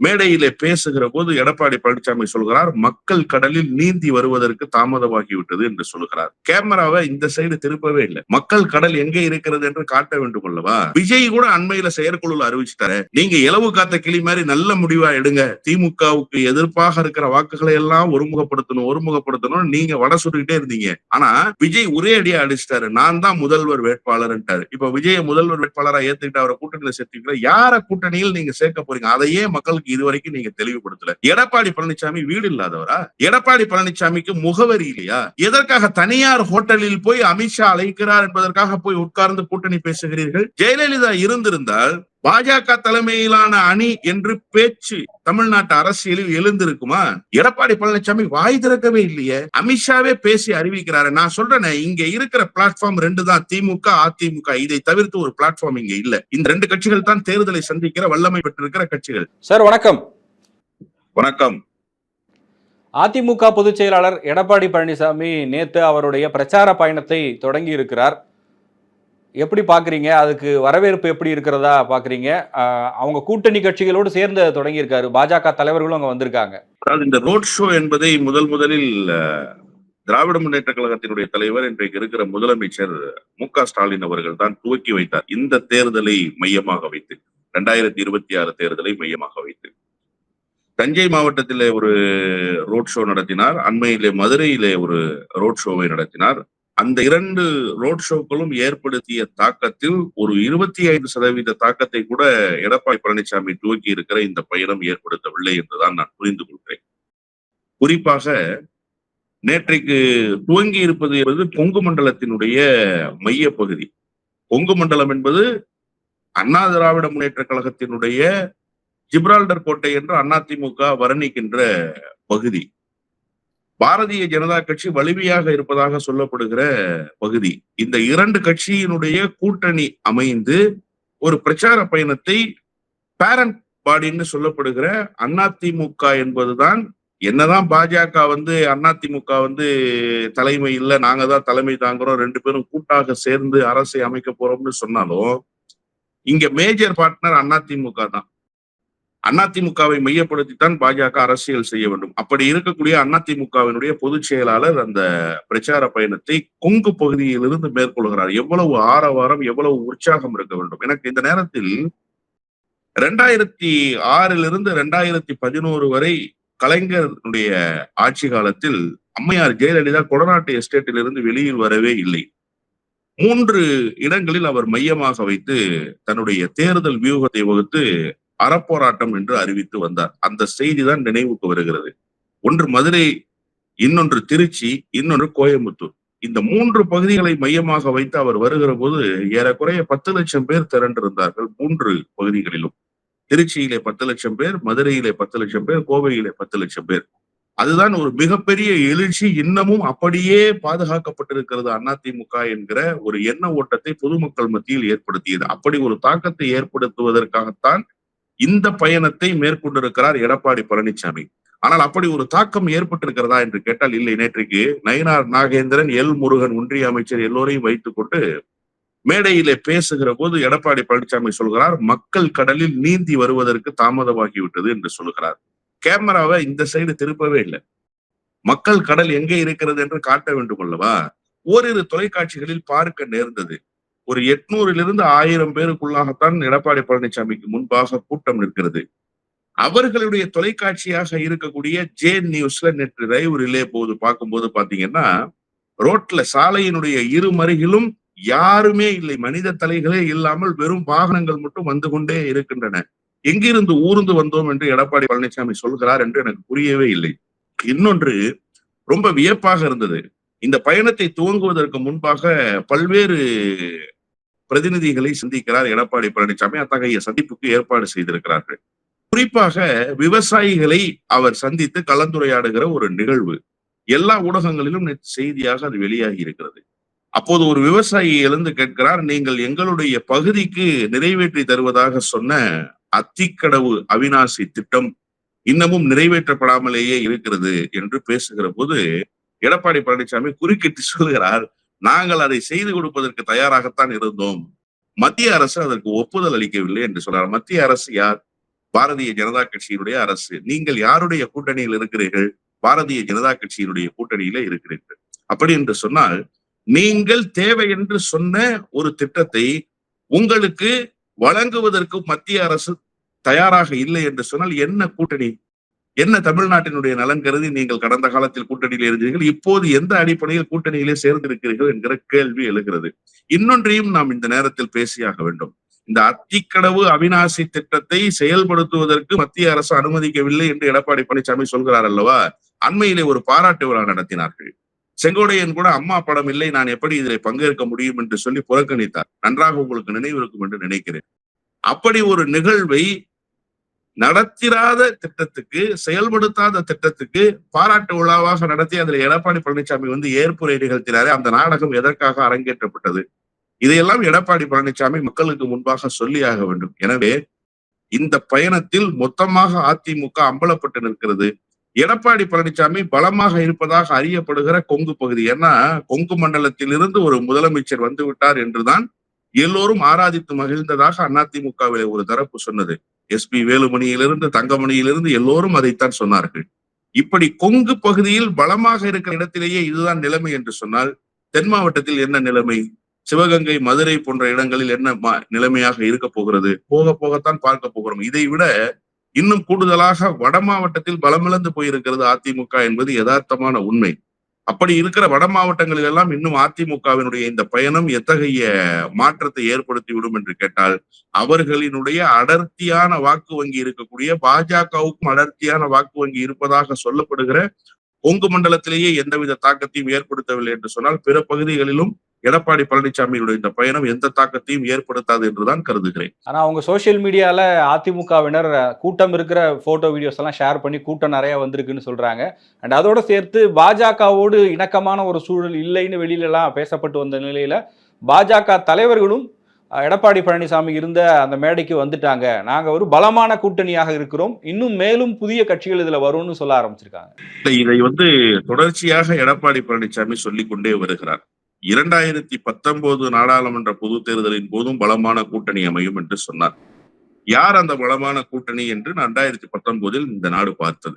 மேடையிலே பேசுகிற போது எடப்பாடி பழனிசாமி சொல்கிறார் மக்கள் கடலில் நீந்தி வருவதற்கு தாமதமாகிவிட்டது என்று சொல்கிறார். கேமராவை இந்த சைடு திருப்பவே இல்லை. மக்கள் கடல் எங்கே இருக்கிறது என்று காட்ட வேண்டும் அல்லவா? விஜய் கூட அண்மையில செயற்குழுல அறிவிச்சிட்டாரு. நீங்க இலவு காத்த கிளி மாதிரி நல்ல முடிவா எடுங்க. திமுகவுக்கு எதிர்ப்பாக இருக்கிற வாக்குகளை எல்லாம் ஒருமுகப்படுத்தணும் ஒருமுகப்படுத்தணும். நீங்க வட சுட்டுக்கிட்டே இருந்தீங்க. ஆனா விஜய் ஒரே அடியா அடிச்சிட்டாரு. நான் தான் முதல்வர் வேட்பாளர்ன்ட்டாரு. இப்ப விஜய முதல்வர் வேட்பாளரா ஏத்துக்கிட்டு அவரை கூட்டணியில சேர்த்துக்கிற யார கூட்டணியில் நீங்க சேர்க்க போறீங்க? அதையே மக்களுக்கு இதுவரைக்கும் நீங்க தெளிவுபடுத்தல. எடப்பாடி பழனிசாமி வீடு இல்லாதவரா? எடப்பாடி பழனிசாமிக்கு முகவரி இல்லையா? எதற்காக தனியார் ஹோட்டலில் போய் அமித்ஷா அழைக்கிறார் என்பதற்காக போய் உட்கார்ந்து கூட்டணி பேசுகிறீர்கள்? ஜெயலலிதா இருந்திருந்தால் பாஜக தலைமையிலான அணி என்று பேச்சு தமிழ்நாட்டு அரசியலில் எழுந்திருக்குமா? எடப்பாடி பழனிசாமி வாய் திறக்கவே இல்லையே. அமித்ஷாவே பேசி அறிவிக்கிறாரு. நான் சொல்றேனே இங்க இருக்கிற பிளாட்ஃபார்ம் ரெண்டு தான் திமுக அதிமுக. இதை தவிர்த்து ஒரு பிளாட்ஃபார்ம் இங்க இல்ல. இந்த ரெண்டு கட்சிகள் தான் தேர்தலை சந்திக்கிற வல்லமை பெற்றிருக்கிற கட்சிகள். சார் வணக்கம். வணக்கம். அதிமுக பொதுச் செயலாளர் எடப்பாடி பழனிசாமி நேத்து அவருடைய பிரச்சார பயணத்தை தொடங்கி இருக்கிறார். எப்படி பாக்குறீங்க? அதுக்கு வரவேற்பு எப்படி இருக்கிறதா பாக்குறீங்க? அவங்க கூட்டணி கட்சிகளோடு சேர்ந்து தொடங்கியிருக்காரு. பாஜக தலைவர்களும் அங்க வந்திருக்காங்க. அதாவது இந்த ரோட் ஷோ என்பதை முதல் முதலில் திராவிட முன்னேற்ற கழகத்தினுடைய தலைவர் இன்றைக்கு இருக்கிற முதலமைச்சர் மு க ஸ்டாலின் அவர்கள் தான் துவக்கி வைத்தார். இந்த தேர்தலை மையமாக வைத்து ரெண்டாயிரத்தி இருபத்தி ஆறு தேர்தலை மையமாக வைத்து. தஞ்சை மாவட்டத்திலே ஒரு ரோட் ஷோ நடத்தினார். அண்மையிலே மதுரையிலே ஒரு ரோட் ஷோவை நடத்தினார். அந்த இரண்டு ரோட் ஷோக்களும் ஏற்படுத்திய தாக்கத்தில் ஒரு இருபத்தி ஐந்து சதவீத தாக்கத்தை கூட எடப்பாடி பழனிசாமி துவக்கி இருக்கிற இந்த பயணம் ஏற்படுத்தவில்லை என்றுதான் நான் புரிந்து கொள்கிறேன். குறிப்பாக நேற்றைக்கு துவங்கி இருப்பது என்பது கொங்கு மண்டலத்தினுடைய மைய பகுதி. கொங்கு மண்டலம் என்பது அண்ணா திராவிட முன்னேற்ற கழகத்தினுடைய ஜிப்ரால்டர் கோட்டை என்று அதிமுக வர்ணிக்கின்ற பகுதி. பாரதிய ஜனதா கட்சி வலிமையாக இருப்பதாக சொல்லப்படுகிற பகுதி. இந்த இரண்டு கட்சியினுடைய கூட்டணி அமைந்து ஒரு பிரச்சார பயணத்தை பேரண்ட் பாடின்னு சொல்லப்படுகிற அதிமுக என்பதுதான் என்னதான் பாஜக வந்து அதிமுக வந்து தலைமை இல்லை நாங்க தான் தலைமை தாங்குறோம் ரெண்டு பேரும் கூட்டாக சேர்ந்து அரசை அமைக்க போறோம்னு சொன்னாலும் இங்க மேஜர் பார்ட்னர் அதிமுக தான். அதிமுகவை மையப்படுத்தித்தான் பாஜக அரசியல் செய்ய வேண்டும். அப்படி இருக்கக்கூடிய அதிமுகவினுடைய பொதுச் செயலாளர் அந்த பிரச்சார பயணத்தை கொங்கு பகுதியிலிருந்து மேற்கொள்கிறார். எவ்வளவு ஆரவாரம் எவ்வளவு உற்சாகம் இருக்க வேண்டும். எனக்கு இந்த நேரத்தில் ரெண்டாயிரத்தி ஆறிலிருந்து ரெண்டாயிரத்தி பதினோரு வரை கலைஞருடைய ஆட்சி காலத்தில் அம்மையார் ஜெயலலிதா கொடநாட்டு எஸ்டேட்டிலிருந்து வெளியில் வரவே இல்லை. மூன்று இடங்களில் அவர் மையமாக வைத்து தன்னுடைய தேர்தல் வியூகத்தை வகுத்து அறப்போராட்டம் என்று அறிவித்து வந்தார். அந்த செய்தி தான் நினைவுக்கு வருகிறது. ஒன்று மதுரை இன்னொன்று திருச்சி இன்னொன்று கோயம்புத்தூர். இந்த மூன்று பகுதிகளை மையமாக வைத்து அவர் வருகிற போது ஏறக்குறைய பத்து லட்சம் பேர் திரண்டிருந்தார்கள் மூன்று பகுதிகளிலும். திருச்சியிலே பத்து லட்சம் பேர் மதுரையிலே பத்து லட்சம் பேர் கோவையிலே பத்து லட்சம் பேர். அதுதான் ஒரு மிகப்பெரிய எழுச்சி இன்னமும் அப்படியே பாதுகாக்கப்பட்டிருக்கிறது அதிமுக என்கிற ஒரு எண்ண ஓட்டத்தை பொதுமக்கள் மத்தியில் ஏற்படுத்தியது. அப்படி ஒரு தாக்கத்தை ஏற்படுத்துவதற்காகத்தான் இந்த பயணத்தை மேற்கொண்டிருக்கிறார் எடப்பாடி பழனிசாமி ஆனால் அப்படி ஒரு தாக்கம் ஏற்பட்டிருக்கிறதா என்று கேட்டால் இல்லை. நேற்றைக்கு நயினார் நாகேந்திரன் எல் முருகன் ஒன்றிய அமைச்சர் எல்லோரையும் வைத்துக் கொண்டு மேடையிலே பேசுகிற போது எடப்பாடி பழனிசாமி சொல்கிறார் மக்கள் கடலில் நீந்தி வருவதற்கு தாமதமாகிவிட்டது என்று சொல்கிறார். கேமராவை இந்த சைடு திருப்பவே இல்லை. மக்கள் கடல் எங்கே இருக்கிறது என்று காட்ட வேண்டும் அல்லவா? ஓரிரு தொலைக்காட்சிகளில் பார்க்க நேர்ந்தது. ஒரு எட்நூறிலிருந்து ஆயிரம் பேருக்குள்ளாகத்தான் எடப்பாடி பழனிசாமிக்கு முன்பாக கூட்டம் நிற்கிறது. அவர்களுடைய தொலைக்காட்சியாக இருக்கக்கூடிய ஜே நியூஸ்ல நேற்று லைவ் ரிலே போது பார்க்கும்போது பாத்தீங்கன்னா ரோட்ல சாலையினுடைய இரு மருகிலும் யாருமே இல்லை. மனித தலைகளே இல்லாமல் வெறும் வாகனங்கள் மட்டும் வந்து கொண்டே இருக்கின்றன. எங்கிருந்து ஊர்ந்து வந்தோம் என்று எடப்பாடி பழனிசாமி சொல்கிறார் என்று எனக்கு புரியவே இல்லை. இன்னொன்று ரொம்ப வியப்பாக இருந்தது. இந்த பயணத்தை துவங்குவதற்கு முன்பாக பல்வேறு பிரதிநிதிகளை சந்திக்கிறார் எடப்பாடி பழனிசாமி. அத்தகைய சந்திப்புக்கு ஏற்பாடு செய்திருக்கிறார்கள். குறிப்பாக விவசாயிகளை அவர் சந்தித்து கலந்துரையாடுகிற ஒரு நிகழ்வு. எல்லா ஊடகங்களிலும் செய்தியாக அது வெளியாகி இருக்கிறது. அப்போது ஒரு விவசாயி எழுந்து கேட்கிறார் நீங்கள் எங்களுடைய பகுதிக்கு நிறைவேற்றி தருவதாக சொன்ன அத்திக்கடவு அவினாசி திட்டம் இன்னமும் நிறைவேற்றப்படாமலேயே இருக்கிறது என்று பேசுகிற போது எடப்பாடி பழனிசாமி குறுக்கிட்டு சொல்கிறார் நாங்கள் அதை செய்து கொடுப்பதற்கு தயாராகத்தான் இருந்தோம். மத்திய அரசு அதற்கு ஒப்புதல் அளிக்கவில்லை என்று சொல்றார் மத்திய அரசு யார்? பாரதிய ஜனதா கட்சியினுடைய அரசு. நீங்கள் யாருடைய கூட்டணியில் இருக்கிறீர்கள்? பாரதிய ஜனதா கட்சியினுடைய கூட்டணியில இருக்கிறீர்கள். அப்படி என்று சொன்னால் நீங்கள் தேவை என்று சொன்ன ஒரு திட்டத்தை உங்களுக்கு வழங்குவதற்கு மத்திய அரசு தயாராக இல்லை என்று சொன்னால் என்ன கூட்டணி? என்ன தமிழ்நாட்டினுடைய நலன் கருதி நீங்கள் கடந்த காலத்தில் கூட்டணியில் இருந்தீர்கள் இப்போது எந்த அடிப்படையில் கூட்டணியிலே சேர்ந்திருக்கிறீர்கள் என்கிற கேள்வி எழுகிறது. இன்னொன்றையும் நாம் இந்த நேரத்தில் பேசியாக வேண்டும். இந்த அத்திக்கடவு அவிநாசி திட்டத்தை செயல்படுத்துவதற்கு மத்திய அரசு அனுமதிக்கவில்லை என்று எடப்பாடி பழனிசாமி சொல்கிறார் அல்லவா? அண்மையிலே ஒரு பாராட்டு விழா நடத்தினார்கள். செங்கோடையன் கூட அம்மா படம் இல்லை நான் எப்படி இதில் பங்கேற்க முடியும்? என்று சொல்லி புறக்கணித்தார். நன்றாக உங்களுக்கு நினைவு இருக்கும் என்று நினைக்கிறேன். அப்படி ஒரு நிகழ்வை நடத்திராத திட்டத்துக்கு செயல்படுத்தாத திட்டத்துக்கு பாராட்டு விழாவாக நடத்தி அதில் எடப்பாடி பழனிசாமி வந்து ஏற்புரை நிகழ்த்தினாரே. அந்த நாடகம் எதற்காக அரங்கேற்றப்பட்டது? இதையெல்லாம் எடப்பாடி பழனிசாமி மக்களுக்கு முன்பாக சொல்லியாக வேண்டும். எனவே இந்த பயணத்தில் மொத்தமாக அதிமுக அம்பலப்பட்டு நிற்கிறது. எடப்பாடி பழனிசாமி பலமாக இருப்பதாக அறியப்படுகிற கொங்கு பகுதி. ஏன்னா கொங்கு மண்டலத்திலிருந்து ஒரு முதலமைச்சர் வந்து விட்டார் என்றுதான் எல்லோரும் ஆராதித்து மகிழ்ந்ததாக அதிமுகவிலே ஒரு தரப்பு சொன்னது. எஸ் பி வேலுமணியிலிருந்து தங்கமணியிலிருந்து எல்லோரும் அதைத்தான் சொன்னார்கள். இப்படி கொங்கு பகுதியில் பலமாக இருக்கிற இடத்திலேயே இதுதான் நிலைமை என்று சொன்னால் தென் மாவட்டத்தில் என்ன நிலைமை? சிவகங்கை மதுரை போன்ற இடங்களில் என்ன நிலைமையாக இருக்க போகிறது? போக போகத்தான் பார்க்க போகிறோம். இதை விட இன்னும் கூடுதலாக வட மாவட்டத்தில் பலமிழந்து போயிருக்கிறது அதிமுக என்பது யதார்த்தமான உண்மை. அப்படி இருக்கிற வட மாவட்டங்களில் எல்லாம் இன்னும் அதிமுகவினுடைய இந்த பயணம் எத்தகைய மாற்றத்தை ஏற்படுத்தி விடும் என்று கேட்டால் அவர்களினுடைய அடர்த்தியான வாக்கு வங்கி இருக்கக்கூடிய பாஜகவுக்கும் அடர்த்தியான வாக்கு வங்கி இருப்பதாக சொல்லப்படுகிற கொங்கு மண்டலத்திலேயே எந்தவித தாக்கத்தையும் ஏற்படுத்தவில்லை என்று சொன்னால் பிற பகுதிகளிலும் எடப்பாடி பழனிசாமியுடைய இந்த பயணம் எந்த தாக்கத்தையும் ஏற்படுத்தாது என்றுதான் கருதுகிறேன். ஆனா அவங்க சோசியல் மீடியால அதிமுகவினர் கூட்டம் இருக்கிற போட்டோ வீடியோஸ் எல்லாம் ஷேர் பண்ணி கூட்டம் நிறைய வந்திருக்குன்னு சொல்றாங்க. அண்ட் அதோட சேர்த்து பாஜகவோடு இணக்கமான ஒரு சூழல் இல்லைன்னு வெளியில எல்லாம் பேசப்பட்டு வந்த நிலையில பாஜக தலைவர்களும் எடப்பாடி பழனிசாமி இருந்த அந்த மேடைக்கு வந்துட்டாங்க. நாங்க ஒரு பலமான கூட்டணியாக இருக்கிறோம். இன்னும் மேலும் புதிய கட்சிகள் இதுல வரும்னு சொல்ல ஆரம்பிச்சிருக்காங்க. இதை வந்து தொடர்ச்சியாக எடப்பாடி பழனிசாமி சொல்லிக் கொண்டே வருகிறார். இரண்டாயிரத்தி பத்தொன்பது நாடாளுமன்ற பொது தேர்தலின் போதும் பலமான கூட்டணி அமையும் என்று சொன்னார். யார் அந்த பலமான கூட்டணி என்று ரெண்டாயிரத்தி பத்தொன்பதில் இந்த நாடு பார்த்தது.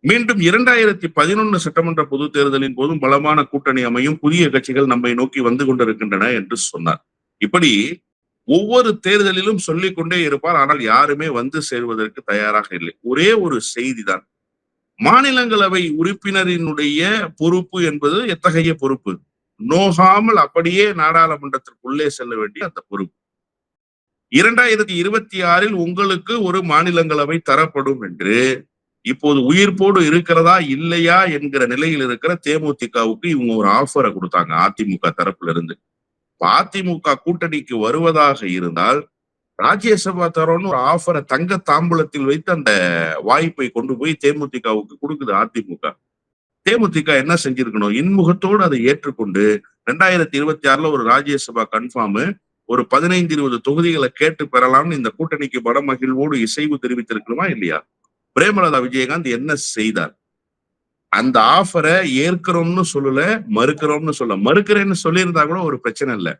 மீண்டும் இரண்டாயிரத்தி பதினொன்னு சட்டமன்ற பொது தேர்தலின் போதும் பலமான கூட்டணி அமையும் புதிய கட்சிகள் நம்மை நோக்கி வந்து கொண்டிருக்கின்றன என்று சொன்னார். இப்படி ஒவ்வொரு தேர்தலிலும் சொல்லிக் கொண்டே இருப்பார் ஆனால் யாருமே வந்து சேர்வதற்கு தயாராக இல்லை. ஒரே ஒரு செய்திதான். மாநிலங்களவை உறுப்பினரினுடைய பொறுப்பு என்பது எத்தகைய பொறுப்பு? நோகாமல் அப்படியே நாடாளுமன்றத்திற்குள்ளே செல்ல வேண்டிய அந்த பொறுப்பு. இரண்டாயிரத்தி இருபத்தி ஆறில் உங்களுக்கு ஒரு மாநிலங்களவை தரப்படும் என்று இப்போது உயிர்ப்போடு இருக்கிறதா இல்லையா என்கிற நிலையில் இருக்கிற தேமுதிகவுக்கு இவங்க ஒரு ஆஃபரை கொடுத்தாங்க அதிமுக தரப்புல இருந்து அதிமுக கூட்டணிக்கு வருவதாக இருந்தால் ராஜ்யசபா தரோன்னு ஒரு ஆஃபரை தங்க தாம்பூலத்தில் வைத்து அந்த வாய்ப்பை கொண்டு போய் தேமுதிகவுக்கு கொடுக்குது அதிமுக. தேமுதிக என்ன செஞ்சிருக்கணும்? இன்முகத்தோடு அதை ஏற்றுக்கொண்டு ரெண்டாயிரத்தி இருபத்தி ஆறுல ஒரு ராஜ்யசபா கன்ஃபார்ம் ஒரு பதினைந்து இருபது தொகுதிகளை கேட்டு பெறலாம்னு இந்த கூட்டணிக்கு படமகிழ்வோடு இசைவு தெரிவித்திருக்கணுமா இல்லையா? பிரேமலதா விஜயகாந்த் என்ன செய்தார்? அந்த ஆஃபரை ஏற்கிறோம்னு சொல்லல மறுக்கிறோம்னு சொல்ல. மறுக்கிறேன்னு சொல்லியிருந்தா கூட ஒரு பிரச்சனை இல்லை.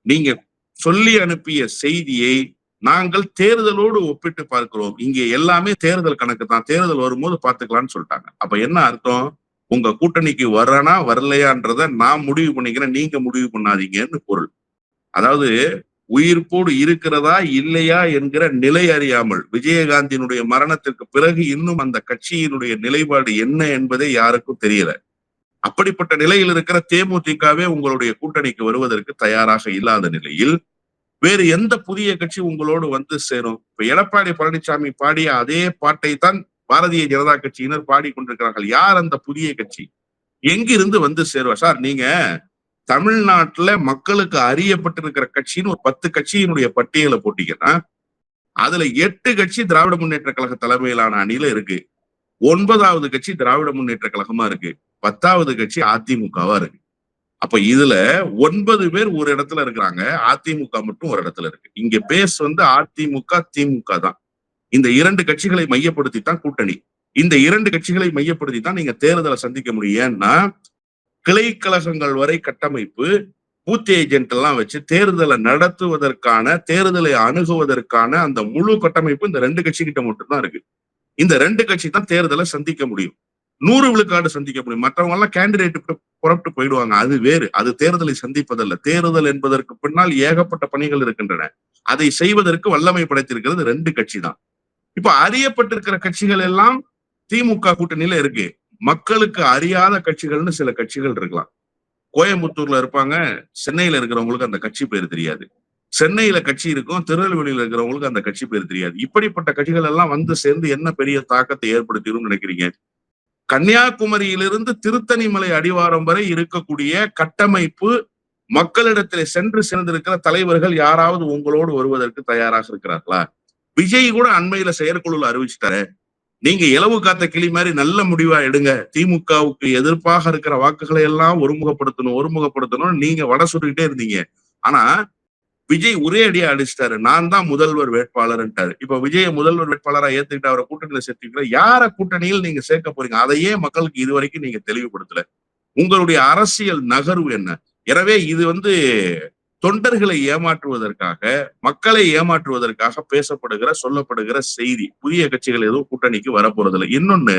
நீங்க சொல்லி அனுப்பிய செய்தியை நாங்கள் தேர்தலோடு ஒப்பிட்டு பார்க்கிறோம். இங்க எல்லாமே தேர்தல் கணக்கு தான். தேர்தல் வரும்போது பாத்துக்கலாம்னு சொல்லிட்டாங்க. அப்ப என்ன அர்த்தம்? உங்க கூட்டணிக்கு வர்றனா வரலையான்றத நான் முடிவு பண்ணிக்கிறேன் நீங்க முடிவு பண்ணாதீங்கன்னு பொருள். அதாவது உயிர்ப்போடு இருக்கிறதா இல்லையா என்கிற நிலை அறியாமல் விஜயகாந்தினுடைய மரணத்திற்கு பிறகு இன்னும் அந்த கட்சியினுடைய நிலைப்பாடு என்ன என்பதே யாருக்கும் தெரியல. அப்படிப்பட்ட நிலையில் இருக்கிற தேமுதிகவே உங்களுடைய கூட்டணிக்கு வருவதற்கு தயாராக இல்லாத நிலையில் வேறு எந்த புதிய கட்சி உங்களோடு வந்து சேரும்? இப்ப எடப்பாடி பழனிசாமி பாடிய அதே பாட்டை தான் பாரதிய ஜனதா கட்சியினர் பாடிக்கொண்டிருக்கிறார்கள். யார் அந்த புதிய கட்சி? எங்கிருந்து வந்து சேருவா? சார் நீங்க தமிழ்நாட்டுல மக்களுக்கு அறியப்பட்டிருக்கிற கட்சின்னு ஒரு பத்து கட்சியினுடைய பட்டியலை போட்டீங்கன்னா அதுல எட்டு கட்சி திராவிட முன்னேற்ற கழக தலைமையிலான அணியில இருக்கு. ஒன்பதாவது கட்சி திராவிட முன்னேற்ற கழகமா இருக்கு. பத்தாவது கட்சி அதிமுகவா இருக்கு. அப்ப இதுல ஒன்பது பேர் ஒரு இடத்துல இருக்கிறாங்க. அதிமுக மட்டும் ஒரு இடத்துல இருக்கு. இங்க பேஸ் வந்து அதிமுக திமுக தான். இந்த இரண்டு கட்சிகளை மையப்படுத்தி தான் கூட்டணி. இந்த இரண்டு கட்சிகளை மையப்படுத்தி தான் நீங்க தேர்தலை சந்திக்க முடியும். ஏன்னா கிளை கழகங்கள் வரை கட்டமைப்பு பூத் ஏஜென்ட் எல்லாம் வச்சு தேர்தலை நடத்துவதற்கான தேர்தலை அணுகுவதற்கான அந்த முழு கட்டமைப்பு இந்த ரெண்டு கட்சி கிட்ட மட்டும்தான் இருக்கு. இந்த ரெண்டு கட்சி தான் தேர்தலை சந்திக்க முடியும். நூறு விழுக்காடு சந்திக்க முடியும். மற்றவங்க எல்லாம் கேண்டிடேட் புறப்பட்டு போயிடுவாங்க. அது வேறு. அது தேர்தலை சந்திப்பதல்ல. தேர்தல் என்பதற்கு பின்னால் ஏகப்பட்ட பணிகள் இருக்கின்றன. அதை செய்வதற்கு வல்லமை படைத்திருக்கிறது ரெண்டு கட்சி தான். இப்ப அறியப்பட்டிருக்கிற கட்சிகள் எல்லாம் திமுக கூட்டணியில இருக்கு. மக்களுக்கு அறியாத கட்சிகள்னு சில கட்சிகள் இருக்கலாம். கோயம்புத்தூர்ல இருப்பாங்க சென்னையில இருக்கிறவங்களுக்கு அந்த கட்சி பேர் தெரியாது. சென்னையில கட்சி இருக்கும் திருநெல்வேலியில இருக்கிறவங்களுக்கு அந்த கட்சி பேர் தெரியாது. இப்படிப்பட்ட கட்சிகள் எல்லாம் வந்து சேர்ந்து என்ன பெரிய தாக்கத்தை ஏற்படுத்திடும் நினைக்கிறீங்க? கன்னியாகுமரியிலிருந்து திருத்தணிமலை அடிவாரம் வரை இருக்கக்கூடிய கட்டமைப்பு மக்களிடத்திலே சென்று சேர்ந்திருக்கிற தலைவர்கள் யாராவது உங்களோடு வருவதற்கு தயாராக இருக்கிறார்களா? விஜய் கூட அண்மையில செயற்குழுல அறிவிச்சுட்டாரு. நீங்க இலவு காத்த கிளி மாதிரி நல்ல முடிவா எடுங்க. திமுகவுக்கு எதிர்ப்பாக இருக்கிற வாக்குகளை எல்லாம் ஒருமுகப்படுத்தணும் ஒருமுகப்படுத்தணும் நீங்க வட சொல்லிக்கிட்டே இருந்தீங்க. ஆனா விஜய் ஒரே அடியா அடிச்சிட்டாரு. நான் தான் முதல்வர் வேட்பாளர்ன்ட்டாரு. இப்ப விஜய முதல்வர் வேட்பாளரா ஏத்துக்கிட்டு அவரை கூட்டணியில சேர்த்துக்கிற யார கூட்டணியில் நீங்க சேர்க்க போறீங்க? அதையே மக்களுக்கு இதுவரைக்கும் நீங்க தெளிவுபடுத்தல. உங்களுடைய அரசியல் நகர்வு என்ன? எனவே இது வந்து தொண்டர்களை ஏமாற்றுவதற்காக மக்களை ஏமாற்றுவதற்காக பேசப்படுகிற சொல்லப்படுகிற செய்தி. புதிய கட்சிகள் எதுவும் கூட்டணிக்கு வரப்போறதில்லை. இன்னொன்னு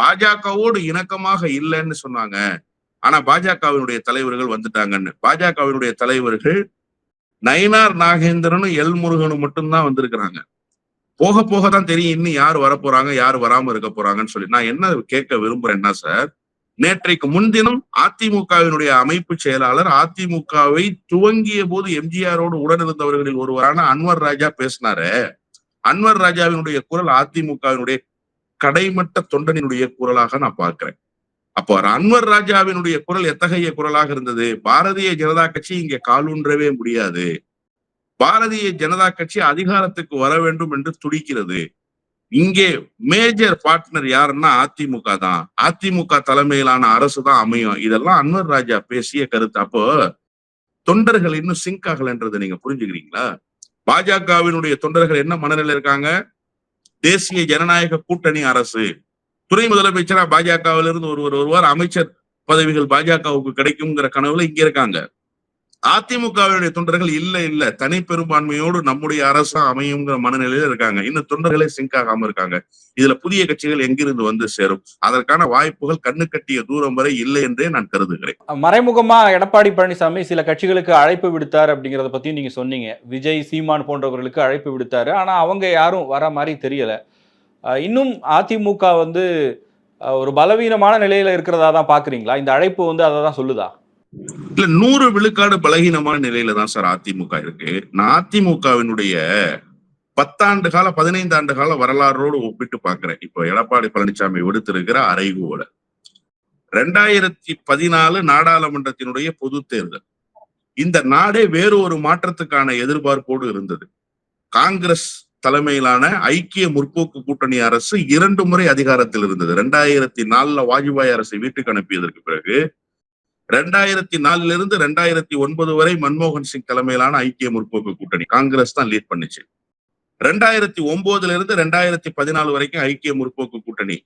பாஜகவோடு இணக்கமாக இல்லைன்னு சொன்னாங்க. ஆனா பாஜகவினுடைய தலைவர்கள் வந்துட்டாங்கன்னு. பாஜகவினுடைய தலைவர்கள் நயினார் நாகேந்திரனும் எல் முருகனும் மட்டும்தான் வந்திருக்கிறாங்க. போக போக தான் தெரியும் இன்னும் யார் வரப்போறாங்க யார் வராம இருக்க போறாங்கன்னு சொல்லி. நான் என்ன கேட்க விரும்புறேன்னா சார் நேற்றைக்கு முன்தினம் அதிமுகவினுடைய அமைப்பு செயலாளர் அதிமுகவை துவங்கிய போது எம்ஜிஆரோடு உடனிருந்தவர்களில் ஒருவரான அன்வர் ராஜா பேசினாரு. அன்வர் ராஜாவினுடைய குரல் அதிமுகவினுடைய கடைமட்ட தொண்டனினுடைய குரலாக நான் பார்க்கிறேன். அப்போ அன்வர் ராஜாவினுடைய குரல் எத்தகைய குரலாக இருந்தது? பாரதிய ஜனதா கட்சி இங்க காலூன்றவே முடியாது. பாரதிய ஜனதா கட்சி அதிகாரத்துக்கு வர வேண்டும் என்று துடிக்கிறது. இங்கே மேஜர் பார்ட்னர் யாருன்னா அதிமுக தான். அதிமுக தலைமையிலான அரசு தான் அமையும். இதெல்லாம் அன்வர் ராஜா பேசிய கருத்து. அப்போ தொண்டர்கள் இன்னும் சிங்க் ஆகலன்றதை நீங்க புரிஞ்சுக்கிறீங்களா? பாஜகவினுடைய தொண்டர்கள் என்ன மனநிலை இருக்காங்க? தேசிய ஜனநாயக கூட்டணி அரசு. துணை முதலமைச்சரா பாஜகவிலிருந்து ஒருவர் ஒருவர் அமைச்சர் பதவிகள் பாஜகவுக்கு கிடைக்குங்கிற கனவுல இங்க இருக்காங்க. அதிமுகவினுடைய தொண்டர்கள் இல்ல இல்ல. தனி பெரும்பான்மையோடு நம்முடைய அரசு அமையுங்கிற மனநிலையில இருக்காங்க. இன்னும் தொண்டர்களே சிங்க் ஆகாம இருக்காங்க. இதுல புதிய கட்சிகள் எங்கிருந்து வந்து சேரும்? அதற்கான வாய்ப்புகள் கண்ணு கட்டிய தூரம் வரை இல்லை என்றே நான் கருதுகிறேன். மறைமுகமா எடப்பாடி பழனிசாமி சில கட்சிகளுக்கு அழைப்பு விடுத்தார் அப்படிங்கறத பத்தியும் நீங்க சொன்னீங்க. விஜய் சீமான் போன்றவர்களுக்கு அழைப்பு விடுத்தாரு. ஆனா அவங்க யாரும் வர மாதிரி தெரியல. இன்னும் அதிமுக வந்து ஒரு பலவீனமான நிலையில இருக்கிறதா தான் பாக்குறீங்களா? இந்த அழைப்பு வந்து அதை தான் சொல்லுதா? இல்ல நூறு விழுக்காடு பலகீனமான நிலையில தான் சார் அதிமுக இருக்கு. நான் அதிமுகவினுடைய பத்தாண்டு கால பதினைந்து ஆண்டு கால வரலாறோடு ஒப்பிட்டு பாக்குறேன் இப்ப எடப்பாடி பழனிசாமி விடுத்திருக்கிற அறைகூவல. ரெண்டாயிரத்தி பதினாலு நாடாளுமன்றத்தினுடைய பொது தேர்தல். இந்த நாடே வேறு ஒரு மாற்றத்துக்கான எதிர்பார்ப்போடு இருந்தது. காங்கிரஸ் தலைமையிலான ஐக்கிய முற்போக்கு கூட்டணி அரசு இரண்டு முறை அதிகாரத்தில் இருந்தது. ரெண்டாயிரத்தி நாலுல வாஜ்பாய் அரசை வீட்டுக்கு அனுப்பியதற்கு பிறகு ரெண்டாயிரத்தி நாலுல இருந்து ரெண்டாயிரத்தி ஒன்பது வரை மன்மோகன் சிங் தலைமையிலான ஐக்கிய முற்போக்கு கூட்டணி காங்கிரஸ் தான் லீட் பண்ணுச்சு. ரெண்டாயிரத்தி ஒன்பதுல இருந்து ரெண்டாயிரத்தி பதினாலு வரைக்கும் ஐக்கிய முற்போக்கு கூட்டணி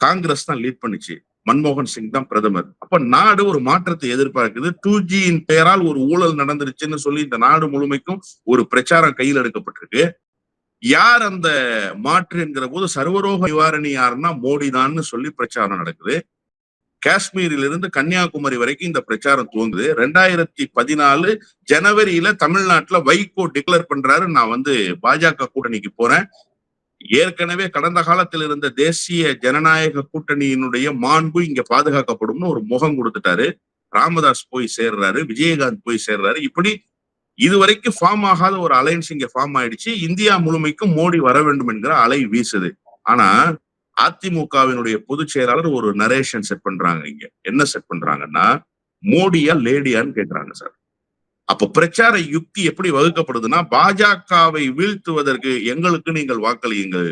காங்கிரஸ் தான் லீட் பண்ணுச்சு. மன்மோகன் சிங் தான் பிரதமர். அப்ப நாடு ஒரு மாற்றத்தை எதிர்பார்க்குது. டூ ஜியின் பெயரால் ஒரு ஊழல் நடந்துருச்சுன்னு சொல்லி இந்த நாடு முழுமைக்கும் ஒரு பிரச்சாரம் கையில் எடுக்கப்பட்டிருக்கு. யார் அந்த மாற்று என்கிற போது சர்வரோக நிவாரணி யாருன்னா மோடி தான்னு சொல்லி பிரச்சாரம் நடக்குது. காஷ்மீரிலிருந்து கன்னியாகுமரி வரைக்கும் இந்த பிரச்சாரம் துவங்குது. ரெண்டாயிரத்தி பதினாலு ஜனவரியில தமிழ்நாட்டுல வைகோ டிக்ளேர் பண்றாரு நான் வந்து பாஜக கூட்டணிக்கு போறேன். ஏற்கனவே கடந்த காலத்தில் இருந்த தேசிய ஜனநாயக கூட்டணியினுடைய மாண்பு இங்க பாதுகாக்கப்படும்னு ஒரு முகம் கொடுத்துட்டாரு. ராமதாஸ் போய் சேர்றாரு விஜயகாந்த் போய் சேர்றாரு. இப்படி இதுவரைக்கும் ஃபார்ம் ஆகாத ஒரு அலையன்ஸ் இங்க ஃபார்ம் ஆயிடுச்சு. இந்தியா முழுமைக்கும் மோடி வர வேண்டும் என்கிற அலை வீசுது. ஆனா அதிமுகவினுடைய பொதுச் செயலாளர் ஒரு நரேஷன் செட் பண்றாங்க இங்க. என்ன செட் பண்றாங்கன்னா மோடியா லேடியான்னு கேக்குறாங்க சார் அப்ப பிரச்சார யுக்தி எப்படி வகுக்கப்படுதுன்னா பாஜகவை வீழ்த்துவதற்கு எங்களுக்கு நீங்கள் வாக்களியுங்கள்.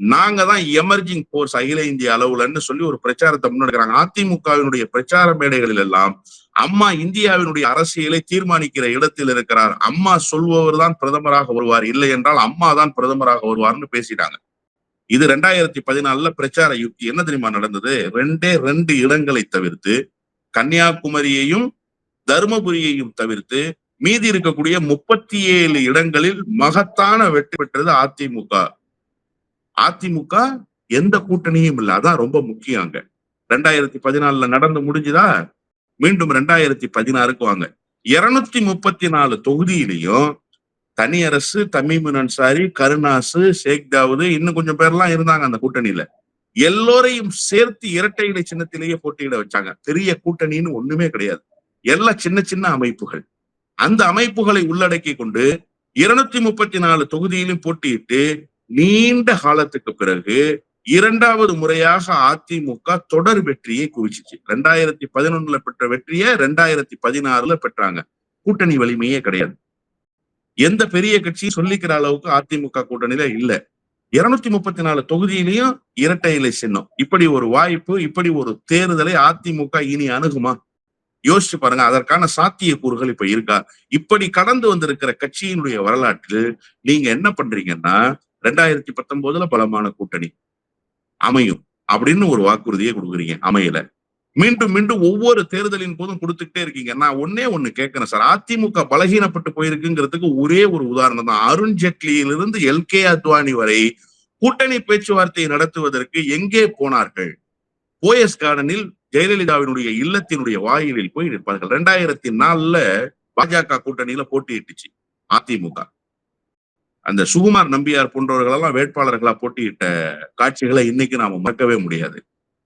நாங்க தான் எமர்ஜிங் போர்ஸ் அகில இந்திய அளவுலன்னு சொல்லி ஒரு பிரச்சாரத்தை முன்னெடுக்கிறாங்க. அதிமுகவினுடைய பிரச்சார மேடைகளில் எல்லாம் அம்மா இந்தியாவினுடைய அரசியலை தீர்மானிக்கிற இடத்தில் இருக்கிறார். அம்மா சொல்பவர் தான் பிரதமராக வருவார். இல்லை என்றால் அம்மா தான் பிரதமராக வருவார்னு பேசிட்டாங்க. இது ரெண்டாயிரத்தி பதினாலுல பிரச்சார யுக்தி என்ன தெரியுமா நடந்தது? ரெண்டே ரெண்டு இடங்களை தவிர்த்து கன்னியாகுமரியையும் தருமபுரியையும் தவிர்த்து மீதி இருக்கக்கூடிய முப்பத்தி ஏழு இடங்களில் மகத்தான வெற்றி பெற்றது அதிமுக. அதிமுக எந்த கூட்டணியும் இல்லை. அதான் ரொம்ப முக்கியம் அங்க. ரெண்டாயிரத்தி பதினாலுல நடந்து முடிஞ்சுதா? மீண்டும் ரெண்டாயிரத்தி பதினாறுக்கு வாங்க. இருநூத்தி முப்பத்தி நாலு தொகுதியிலையும் தனி அரசு தமிமுன் அன்சாரி கருணாசு ஷேக் தாவூது இன்னும் கொஞ்சம் பேர்லாம் இருந்தாங்க அந்த கூட்டணியில. எல்லோரையும் சேர்த்து இரட்டை இலை சின்னத்திலேயே போட்டியிட வச்சாங்க. பெரிய கூட்டணின்னு ஒண்ணுமே கிடையாது. எல்லாம் சின்ன சின்ன அமைப்புகள். அந்த அமைப்புகளை உள்ளடக்கி கொண்டு இருநூத்தி முப்பத்தி நாலு தொகுதியிலும் போட்டியிட்டு நீண்ட காலத்துக்கு பிறகு இரண்டாவது முறையாக அதிமுக தொடர் வெற்றியை குவிச்சிச்சு. ரெண்டாயிரத்தி பதினொன்னுல பெற்ற வெற்றியை ரெண்டாயிரத்தி பதினாறுல பெற்றாங்க. கூட்டணி வலிமையே கிடையாது. எந்த பெரிய கட்சியும் சொல்லிக்கிற அளவுக்கு அதிமுக கூட்டணியில இல்ல. இருநூத்தி முப்பத்தி நாலு தொகுதியிலையும் இரட்டை இலை சின்னம். இப்படி ஒரு வாய்ப்பு இப்படி ஒரு தேர்தலை அதிமுக இனி அணுகுமா? யோசிச்சு பாருங்க அதற்கான சாத்திய கூறுகள் இப்ப இருக்கா? இப்படி கடந்து வந்திருக்கிற கட்சியினுடைய வரலாற்றில் நீங்க என்ன பண்றீங்கன்னா ரெண்டாயிரத்தி பத்தொன்பதுல பலமான கூட்டணி அமையும் அப்படின்னு ஒரு வாக்குறுதியை கொடுக்குறீங்க அமையல. மீண்டும் மீண்டும் ஒவ்வொரு தேர்தலின் போதும் கொடுத்துக்கிட்டே இருக்கீங்க. நான் ஒன்னே ஒண்ணு கேட்கிறேன் சார். அதிமுக பலகீனப்பட்டு போயிருக்குங்கிறதுக்கு ஒரே ஒரு உதாரணம் தான். அருண் ஜேட்லியிலிருந்து எல். கே. அத்வானி வரை கூட்டணி பேச்சுவார்த்தையை நடத்துவதற்கு எங்கே போனார்கள்? போயஸ் கார்டனில் ஜெயலலிதாவினுடைய இல்லத்தினுடைய வாயிலில் போய் நிற்பார்கள். ரெண்டாயிரத்தி நாலுல பாஜக கூட்டணியில போட்டியிட்டுச்சு அதிமுக. அந்த சுகுமார் நம்பியார் போன்றவர்கள் எல்லாம் வேட்பாளர்களா போட்டியிட்ட காட்சிகளை இன்னைக்கு நாம மறக்கவே முடியாது.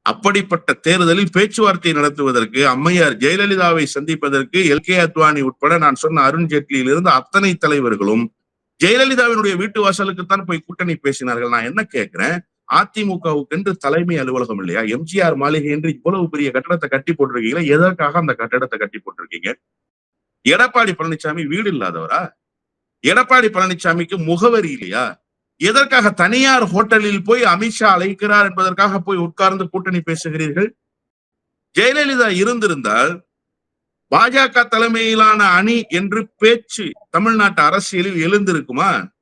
அப்படிப்பட்ட தேர்தலில் பேச்சுவார்த்தை நடத்துவதற்கு அம்மையார் ஜெயலலிதாவை சந்திப்பதற்கு எல். கே. அத்வானி உட்பட நான் சொன்ன அருண் ஜேட்லியிலிருந்து அத்தனை தலைவர்களும் ஜெயலலிதாவினுடைய வீட்டு வாசலுக்குத்தான் போய் கூட்டணி பேசினார்கள். நான் என்ன கேட்கிறேன்? அதிமுகவுக்கு என்று தலைமை அலுவலகம் இல்லையா? எம்ஜிஆர் மாளிகை என்று இவ்வளவு பெரிய கட்டடத்தை கட்டி போட்டிருக்கீங்களா? எதற்காக அந்த கட்டடத்தை கட்டி போட்டிருக்கீங்க? எடப்பாடி பழனிசாமி வீடு இல்லாதவரா? எடப்பாடி பழனிசாமிக்கு முகவரி இல்லையா? எதற்காக தனியார் ஹோட்டலில் போய் அமித்ஷா அழைக்கிறார் என்பதற்காக போய் உட்கார்ந்து கூட்டணி பேசுகிறீர்கள்? ஜெயலலிதா இருந்திருந்தால் பாஜக தலைமையிலான அணி என்று பேச்சு தமிழ்நாட்டு அரசியலில் எழுந்திருக்குமா?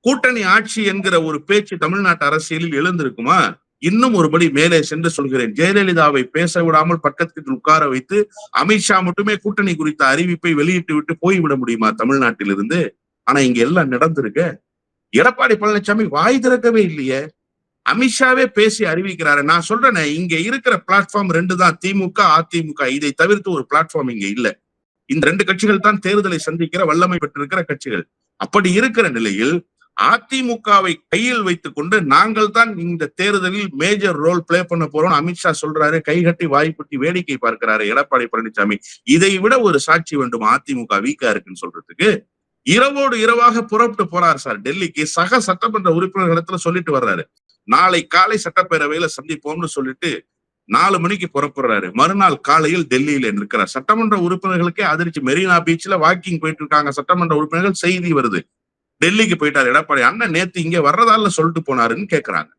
கூட்டணி ஆட்சி என்கிற ஒரு பேச்சு தமிழ்நாட்டு அரசியலில் எழுந்திருக்குமா? இன்னும் ஒருபடி மேலே சென்று சொல்கிறேன். ஜெயலலிதாவை பேச விடாமல் பக்கத்தில் உட்கார வைத்து அமித்ஷா மட்டுமே கூட்டணி குறித்த அறிவிப்பை வெளியிட்டு விட்டு போய்விட முடியுமா தமிழ்நாட்டிலிருந்து? ஆனா இங்க எல்லாம் நடந்திருக்க எடப்பாடி பழனிசாமி வாய் திறக்கவே இல்லையே. அமித்ஷாவே பேசி அறிவிக்கிறாரு. நான் சொல்றேனே இங்க இருக்கிற பிளாட்ஃபார்ம் ரெண்டு தான் திமுக அதிமுக. இதை தவிர்த்து ஒரு பிளாட்ஃபார்ம் இங்க இல்ல. இந்த ரெண்டு கட்சிகள் தான் தேர்தலை சந்திக்கிற வல்லமை பெற்றிருக்கிற கட்சிகள். அப்படி இருக்கிற நிலையில் அதிமுகவை கையில் வைத்துக் கொண்டு நாங்கள் தான் இந்த தேர்தலில் மேஜர் ரோல் பிளே பண்ண போறோம் அமித்ஷா சொல்றாரு. கைகட்டி வாய்ப்புட்டி வேடிக்கை பார்க்கிறாரு எடப்பாடி பழனிசாமி. இதை விட ஒரு சாட்சி வேண்டும் அதிமுக வீக்கா இருக்குன்னு சொல்றதுக்கு. இரவோடு இரவாக புறப்பட்டு போறார் சார். டெல்லிக்கு சக சட்டமன்ற உறுப்பினர்களிடத்துல சொல்லிட்டு வர்றாரு. நாளை காலை சட்டப்பேரவையில சந்திப்போம்னு சொல்லிட்டு நாலு மணிக்கு புறப்படுறாரு. மறுநாள் காலையில் டெல்லியில இருக்கிறார் சட்டமன்ற உறுப்பினர்களுக்கே அதிர்ச்சி. மெரினா பீச்ல வாக்கிங் போயிட்டு இருக்காங்க. சட்டமன்ற உறுப்பினர்கள் செய்தி வருது. டெல்லிக்கு போயிட்டார் எடப்பாடி. அண்ணன் நேத்து இங்க வர்றதால சொல்லிட்டு போனாருன்னு கேக்குறாங்க.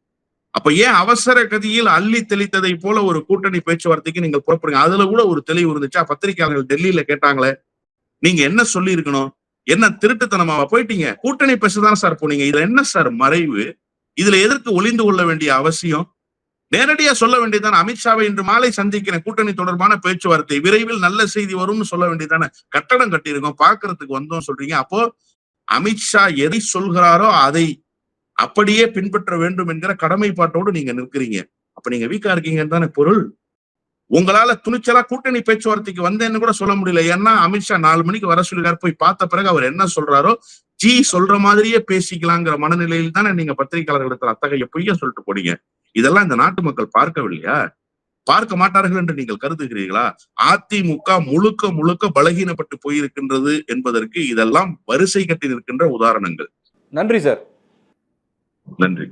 அப்ப ஏன் அவசர கதியில் அள்ளி தெளித்ததை போல ஒரு கூட்டணி பேச்சுவார்த்தைக்கு நீங்க புறப்படுங்க அதுல கூட ஒரு தெளிவு இருந்துச்சா? பத்திரிகையாளர்கள் டெல்லியில கேட்டாங்களே நீங்க என்ன சொல்லி இருக்கணும் என்ன திருட்டுத்தனமாவா போயிட்டீங்க? கூட்டணி பேசதான் சார் போனீங்க. இதுல என்ன சார் மறைவு? இதுல எதற்கு ஒளிந்து கொள்ள வேண்டிய அவசியம்? நேரடியா சொல்ல வேண்டியதானே அமித்ஷாவை இன்று மாலை சந்திக்கிறேன். கூட்டணி தொடர்பான பேச்சுவார்த்தை. விரைவில் நல்ல செய்தி வரும்னு சொல்ல வேண்டியதானே கட்டடம் கட்டியிருக்கோம். பாக்குறதுக்கு வந்தோம் சொல்றீங்க. அப்போ அமித்ஷா எதை சொல்கிறாரோ அதை அப்படியே பின்பற்ற வேண்டும் என்கிற கடமைப்பாட்டோடு நீங்க நிற்கிறீங்க. அப்ப நீங்க வீக்கா இருக்கீங்கன்னு தானே பொருள்? உங்களால துணிச்சலா கூட்டணி பேச்சுவார்த்தைக்கு வந்தேன்னு கூட சொல்ல முடியல. ஏன்னா அமித்ஷா நாலு மணிக்கு வர சொல்லிருக்காரு போய் பார்த்த பிறகு அவர் என்ன சொல்றாரோ ஜி சொல்ற மாதிரியே பேசிக்கலாங்கிற மனநிலையில் தானே நீங்க பத்திரிகையாளர்களிடத்தில் அத்தகைய பொய்ய சொல்லிட்டு போனீங்க. இதெல்லாம் இந்த நாட்டு மக்கள் பார்க்கவில்லையா? பார்க்க மாட்டார்கள் என்று நீங்கள் கருதுகிறீர்களா? அதிமுக முழுக்க முழுக்க பலகீனப்பட்டு போயிருக்கின்றது என்பதற்கு இதெல்லாம் வரிசை கட்டி நிற்கின்ற உதாரணங்கள். நன்றி சார். நன்றி.